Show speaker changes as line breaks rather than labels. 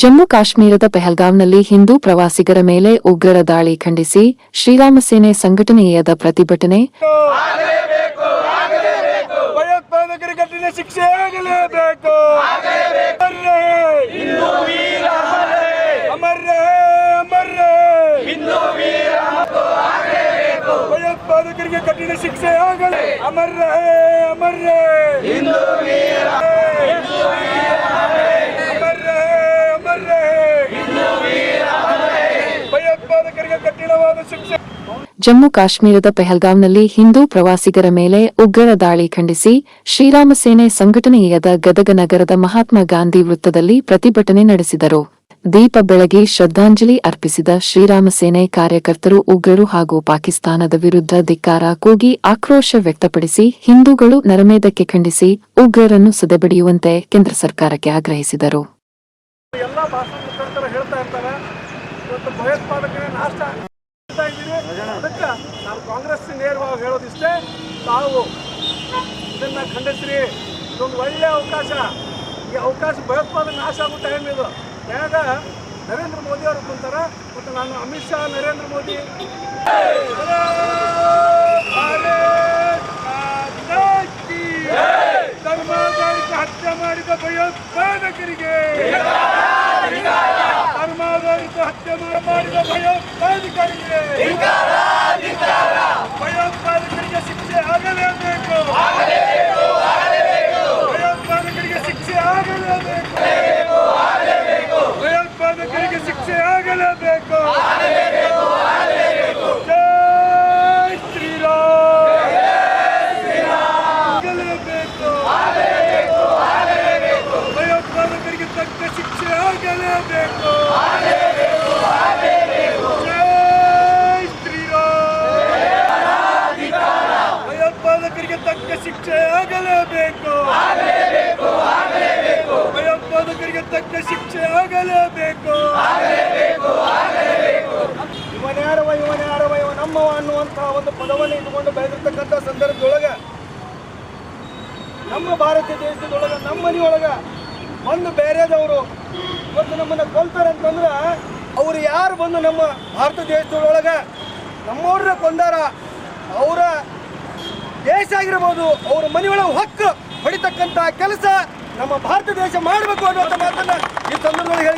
ಜಮ್ಮು ಕಾಶ್ಮೀರದ ಪೆಹಲ್ಗಾಂವ್ನಲ್ಲಿ ಹಿಂದೂ ಪ್ರವಾಸಿಗರ ಮೇಲೆ ಉಗ್ರರ ದಾಳಿ ಖಂಡಿಸಿ ಶ್ರೀರಾಮ ಸೇನೆ ಸಂಘಟನೆಯಾದ ಪ್ರತಿಭಟನೆ.
ಭಯೋತ್ಪಾದಕರಿಗೆ ಕಠಿಣ ಶಿಕ್ಷೆ ಆಗಲಿ. ಅಮರ್ರೇ ಅಮರ್ರೇ.
ಜಮ್ಮು ಕಾಶ್ಮೀರದ ಪೆಹಲ್ಗಾಂವ್ನಲ್ಲಿ ಹಿಂದೂ ಪ್ರವಾಸಿಗರ ಮೇಲೆ ಉಗ್ರರ ದಾಳಿ ಖಂಡಿಸಿ ಶ್ರೀರಾಮ ಸೇನೆ ಸಂಘಟನೆಯಾದ ಗದಗ ನಗರದ ಮಹಾತ್ಮ ಗಾಂಧಿ ವೃತ್ತದಲ್ಲಿ ಪ್ರತಿಭಟನೆ ನಡೆಸಿದರು. ದೀಪ ಬೆಳಗಿ ಶ್ರದ್ಧಾಂಜಲಿ ಅರ್ಪಿಸಿದ ಶ್ರೀರಾಮ ಸೇನೆ ಕಾರ್ಯಕರ್ತರು ಉಗ್ರರು ಹಾಗೂ ಪಾಕಿಸ್ತಾನದ ವಿರುದ್ಧ ಧಿಕ್ಕಾರ ಕೂಗಿ ಆಕ್ರೋಶ ವ್ಯಕ್ತಪಡಿಸಿ ಹಿಂದೂಗಳು ನರಮೇಧಕ್ಕೆ ಖಂಡಿಸಿ ಉಗ್ರರನ್ನು ಸದೆಬಡಿಯುವಂತೆ ಕೇಂದ್ರ ಸರ್ಕಾರಕ್ಕೆ ಆಗ್ರಹಿಸಿದರು.
ಮಾಡ್ತಾ ಇದ್ದೀರಿ ಅದಕ್ಕೆ ನಾವು ಕಾಂಗ್ರೆಸ್ ನೇರವಾಗಿ ಹೇಳೋದಿಷ್ಟೇ ತಾವು ಇದನ್ನು ಖಂಡಿಸ್ರಿ. ಇದೊಂದು ಒಳ್ಳೆಯ ಅವಕಾಶ. ಈ ಅವಕಾಶ ಭಯೋತ್ಪಾದನೆ ನಾಶ ಆಗೋ ಟೈಮ್ ಇದು? ಯಾಕ ನರೇಂದ್ರ ಮೋದಿ ಅವರು ಕುಂತಾರ ಮತ್ತು ನಾನು ಅಮಿತ್ ಶಾ ನರೇಂದ್ರ ಮೋದಿ. ಹತ್ಯೆ ಮಾಡಿದ ಭಯೋತ್ಪಾದಕರಿಗೆ. ಧರ್ಮಾಧಾರಿತ ಹತ್ಯೆ ಮಾಡ- ಮಾಡಿದ ಭಯೋತ್ಪಾದಕರಿಗೆ ಭಯೋತ್ಪಾದಕರಿಗೆ ಶಿಕ್ಷೆ ಆಗಲೇಬೇಕು. ಭಯೋತ್ಪಾದಕರಿಗೆ ಶಿಕ್ಷೆ ಆಗಲೇಬೇಕು. ಭಯೋತ್ಪಾದಕರಿಗೆ ಶಿಕ್ಷೆ ಆಗಲೇಬೇಕು. ಆಗಲೇಬೇಕು ಭಯೋತ್ಪಾದಕರಿಗೆ ತಕ್ಕ ಶಿಕ್ಷೆ ಆಗಲೇಬೇಕು ಜೈ ಶ್ರೀರಾಮ್ ಭಯೋತ್ಪಾದಕರಿಗೆ ತಕ್ಕ ಶಿಕ್ಷೆ ಆಗಲೇಬೇಕು ಭಯೋತ್ಪಾದಕರಿಗೆ ತಕ್ಕ ಶಿಕ್ಷೆ ಆಗಲೇಬೇಕು ಇವನ್ಯಾರವ ಇವನ್ಯಾರವ ಇವ ನಮ್ಮವ ಅನ್ನುವಂತಹ ಪದವನ್ನು ಇಟ್ಟುಕೊಂಡು ಬೆಳೆದಿರ್ತಕ್ಕಂಥ ಸಂದರ್ಭದೊಳಗೆ ನಮ್ಮ ಭಾರತ ದೇಶದೊಳಗೆ, ನಮ್ಮ ಮನೆಯೊಳಗೆ ಒಂದು ಬೇರೆದವರು ಇವತ್ತು ನಮ್ಮನ್ನ ಕೊಲ್ತಾರೆ ಅಂತಂದ್ರೆ ಅವ್ರು ಯಾರು ಬಂದು ನಮ್ಮ ಭಾರತ ದೇಶದೊಳಗೆ ನಮ್ಮವ್ರನ್ನ ಕೊಂದಾರ? ಅವರ ದೇಶ ಆಗಿರ್ಬೋದು, ಅವ್ರ ಮನೆಯೊಳಗೆ ಹಕ್ಕು ಹೊಡಿತಕ್ಕಂಥ ಕೆಲಸ ನಮ್ಮ ಭಾರತ ದೇಶ ಮಾಡಬೇಕು ಅನ್ನುವಂಥ ಮಾತನ್ನ ಈ ಸಂದರ್ಭದಲ್ಲಿ